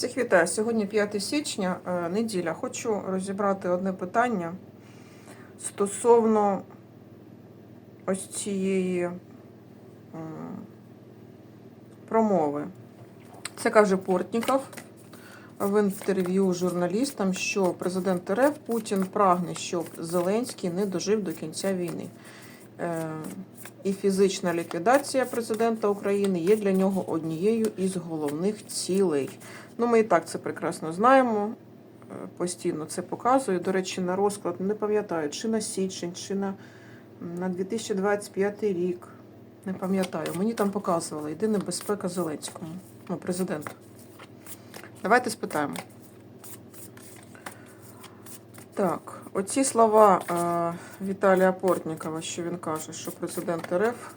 Всіх вітаю. Сьогодні 5 січня, е, неділя. Хочу розібрати одне питання стосовно ось цієї промови. Це каже Портніков в інтерв'ю журналістам, що президент РФ Путін прагне, щоб Зеленський не дожив до кінця війни. Е, І фізична ліквідація президента України є для нього однією із головних цілей. Ну, ми і так це прекрасно знаємо. е, Постійно це показує. До речі, на розклад не пам'ятаю, чи на січень, чи на, на 2025 рік. Не пам'ятаю. Мені там показували. Йде небезпека Зеленському, ну, президенту. Давайте спитаємо. Так, оці слова е, Віталія Портнікова, що він каже, що президент РФ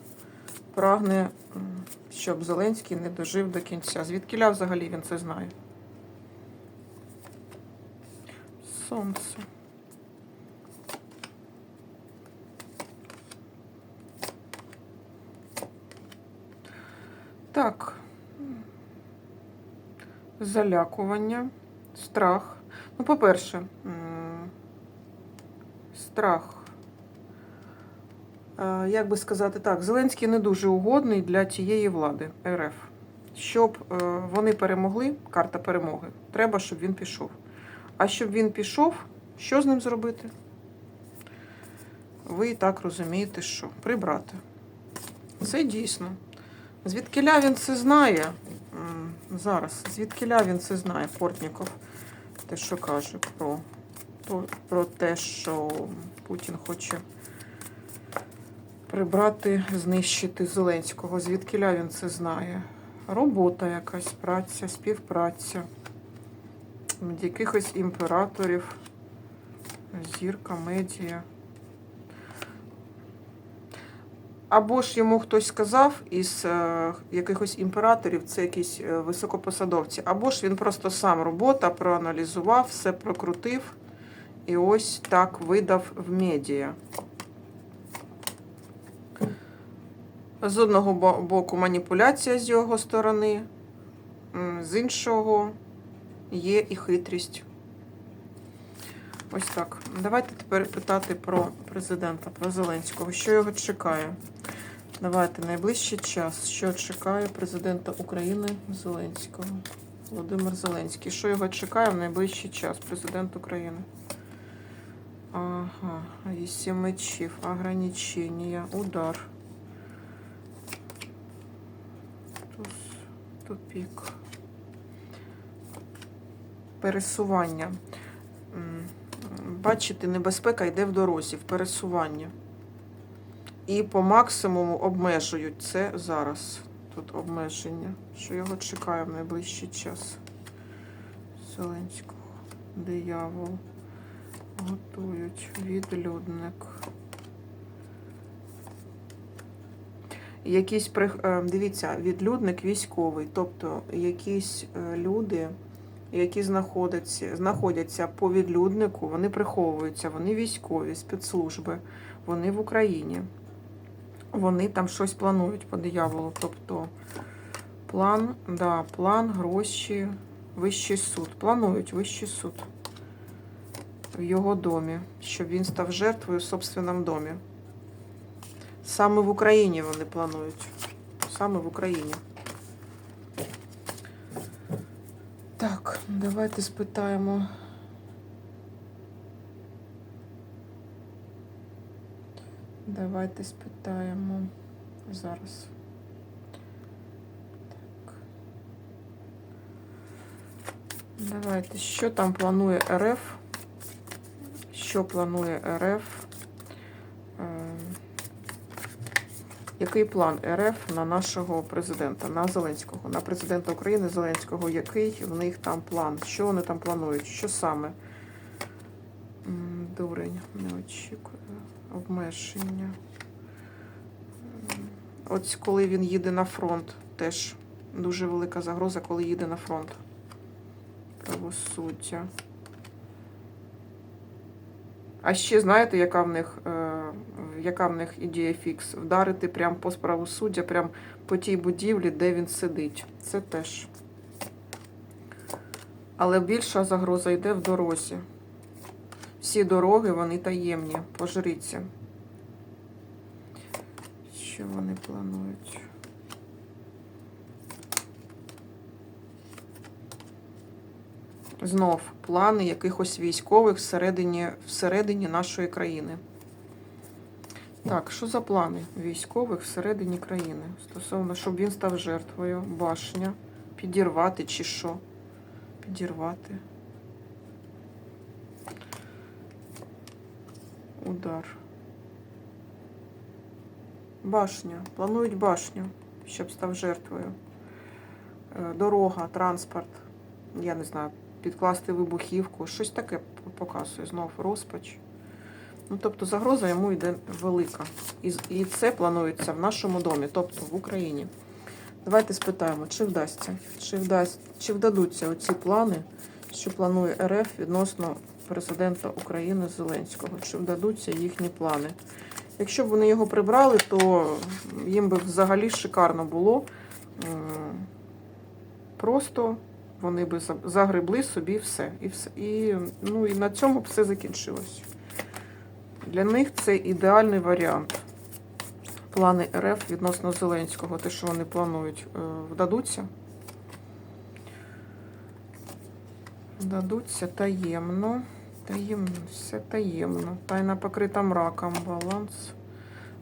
прагне, щоб Зеленський не дожив до кінця. Звідкиля взагалі він це знає? Сонце. Так. Залякування, страх. Ну, по-перше, страх. Е, Як би сказати так, Зеленський не дуже угодний для тієї влади РФ. Щоб е, вони перемогли, карта перемоги, треба, щоб він пішов. А щоб він пішов, що з ним зробити? Ви і так розумієте, що прибрати. Це дійсно. Звідкиля він це знає? Зараз, звідкиля він це знає, Портніков, те, що каже про, про те, що Путін хоче прибрати, знищити Зеленського. Звідкиля він це знає? Робота якась, праця, співпраця від якихось імператорів, зірка, медіа. Або ж йому хтось сказав із е, якихось імператорів, це якісь е, високопосадовці, або ж він просто сам робота проаналізував, все прокрутив і ось так видав в медіа. З одного боку маніпуляція з його сторони, з іншого є і хитрість. Ось так. Давайте тепер питати про президента, про Зеленського. Що його чекає? Давайте найближчий час. Що чекає президента України Зеленського? Володимир Зеленський. Що його чекає в найближчий час? Президент України. Ага, вісім мечів, ограничення, удар. Туз, тупік. Пересування. Бачите, небезпека йде в дорозі, в пересування. І по максимуму обмежують це зараз. Тут обмеження, що його чекає в найближчий час. Зеленського. Диявол. Готують. Відлюдник. Якісь е, дивіться, відлюдник військовий, тобто якісь е, люди, які знаходяться, знаходяться по відлюднику, вони приховуються, вони військові, спецслужби, вони в Україні. Вони там щось планують по дияволу. Тобто план, да, план, гроші, вищий суд. Планують вищий суд в його домі, щоб він став жертвою в собственному домі. Саме в Україні вони планують. Саме в Україні. Так, давайте спитаємо. Давайте спитаємо зараз. Так. Давайте, що там планує РФ? Що планує РФ? Е, Який план РФ на нашого президента, на Зеленського, на президента України Зеленського? Який в них там план? Що вони там планують? Що саме? Дурень, не очікую. Обмеження. От коли він їде на фронт, теж дуже велика загроза, коли їде на фронт. Правосуддя. А ще знаєте, яка в них, е, яка в них ідея фікс? Вдарити прямо по правосуддя, прямо по тій будівлі, де він сидить. Це теж Але більша загроза йде в дорозі. Всі дороги, вони таємні. Пожріться. Що вони планують? Знов плани якихось військових всередині, всередині нашої країни. Так, що за плани військових всередині країни? Стосовно, щоб він став жертвою, башня, підірвати чи що? Підірвати. Удар. Башня. Планують башню, щоб став жертвою. Е, Дорога, транспорт. Я не знаю, підкласти вибухівку. Щось таке показує. Знов розпач. Ну, тобто загроза йому йде велика. І, і це планується в нашому домі, тобто в Україні. Давайте спитаємо, чи вдасться, чи, вдасть, чи вдадуться оці плани, що планує РФ відносно президента України Зеленського, чи вдадуться їхні плани. Якщо б вони його прибрали, то їм би взагалі шикарно було. Просто вони би загребли собі все. І, все. і, ну, і на цьому все закінчилось. Для них це ідеальний варіант. Плани РФ відносно Зеленського, те, що вони планують, е, вдадуться. Вдадуться таємно. Таємно, все таємно. Тайна покрита мраком, баланс.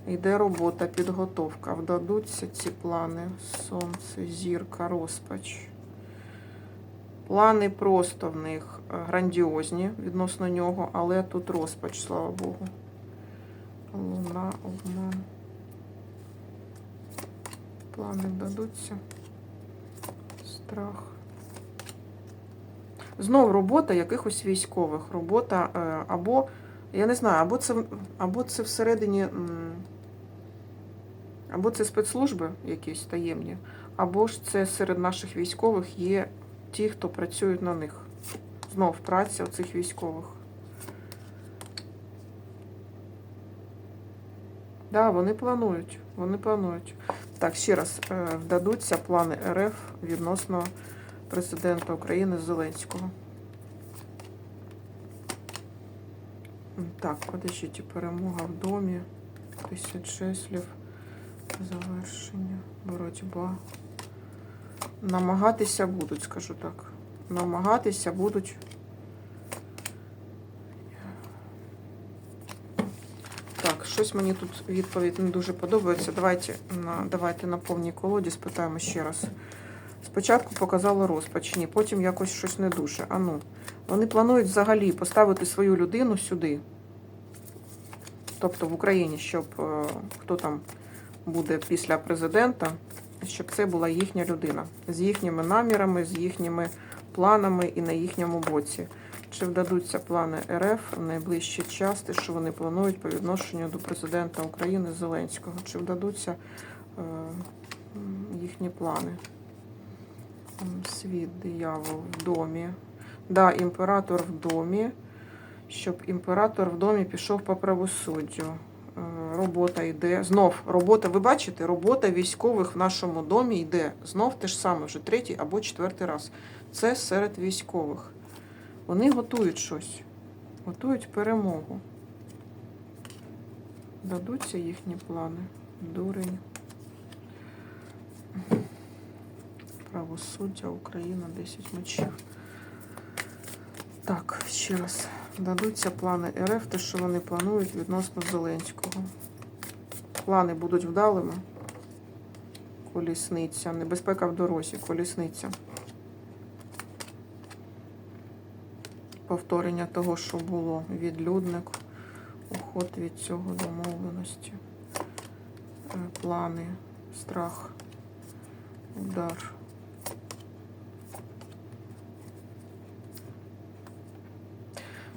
Йде робота, підготовка. Вдадуться ці плани. Сонце, зірка, розпач. Плани просто в них е, грандіозні відносно нього, але тут розпач, слава Богу. Луна, обман. Плани вдадуться. Страх. Знов робота якихось військових. Робота е, або, я не знаю, або це, або це всередині, або це спецслужби якісь таємні, або ж це серед наших військових є ті, хто працюють на них. Знов праця цих військових. Да, вони планують. Вони планують. Так, ще раз е, вдадуться плани РФ відносно президента України Зеленського. Так, подождіть, перемога в домі. Тисяч чеслів. Завершення. Боротьба. Намагатися будуть, скажу так. Намагатися будуть. Так, щось мені тут відповідь не дуже подобається. Давайте на, давайте на повній колоді спитаємо ще раз. Спочатку показало розпач, ні, потім якось щось не дуже. А ну, вони планують взагалі поставити свою людину сюди. Тобто в Україні, щоб е, хто там буде після президента, щоб це була їхня людина з їхніми намірами, з їхніми планами і на їхньому боці. Чи вдадуться плани РФ в найближчий час, те, що вони планують по відношенню до президента України Зеленського? Чи вдадуться е, їхні плани? Світ диявол в домі. Да, імператор в домі. Щоб імператор в домі пішов по правосуддю. Е, Робота йде. Знов робота, ви бачите, робота військових в нашому домі йде. Знов те ж саме, вже третій або четвертий раз. Це серед військових. Вони готують щось, готують перемогу. Дадуться їхні плани. Дурень. Правосуддя, Україна, 10 мечів. Так, ще раз. Дадуться плани РФ, те, що вони планують відносно Зеленського. Плани будуть вдалими. Колісниця. Небезпека в дорозі, колісниця. Повторення того, що було. Відлюдник. Уход від цього домовленості. Е, Плани, страх, удар.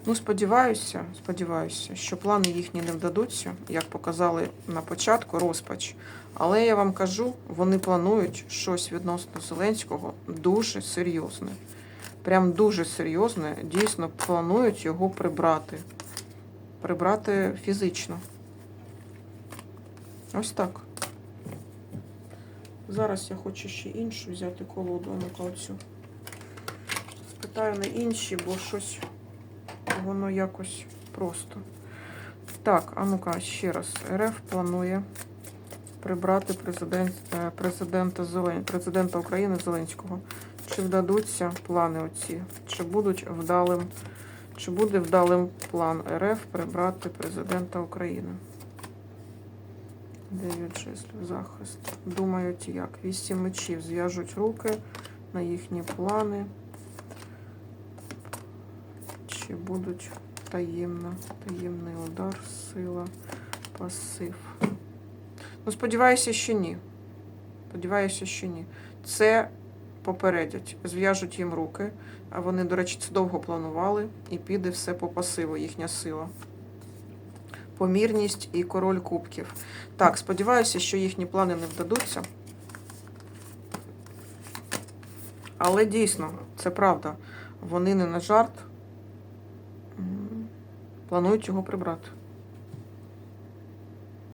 Ну, сподіваюся, сподіваюся, що плани їхні не вдадуться, як показали на початку, розпач. Але я вам кажу, вони планують щось відносно Зеленського дуже серйозне. Прям дуже серйозне. Дійсно планують його прибрати. Прибрати фізично. Ось так. Зараз я хочу ще іншу взяти колоду, а ну-ка оцю. Читаю не інші, бо щось воно якось просто. Так, а ну-ка, ще раз. РФ планує прибрати президент, е, президента, Зелен... президента України Зеленського. Чи вдадуться плани оці? Чи будуть вдалим, чи буде вдалим план РФ прибрати президента України? Дев'ять жезлів, захист. Думають як? Вісім мечів зв'яжуть руки на їхні плани. Чи будуть таємно, таємний удар, сила, пасив. Ну, сподіваюся, що ні. Сподіваюся, що ні. Це попередять, зв'яжуть їм руки, а вони, до речі, це довго планували, і піде все по пасиву, їхня сила. Помірність і король кубків. Так, сподіваюся, що їхні плани не вдадуться. Але дійсно, це правда. Вони не на жарт планують його прибрати.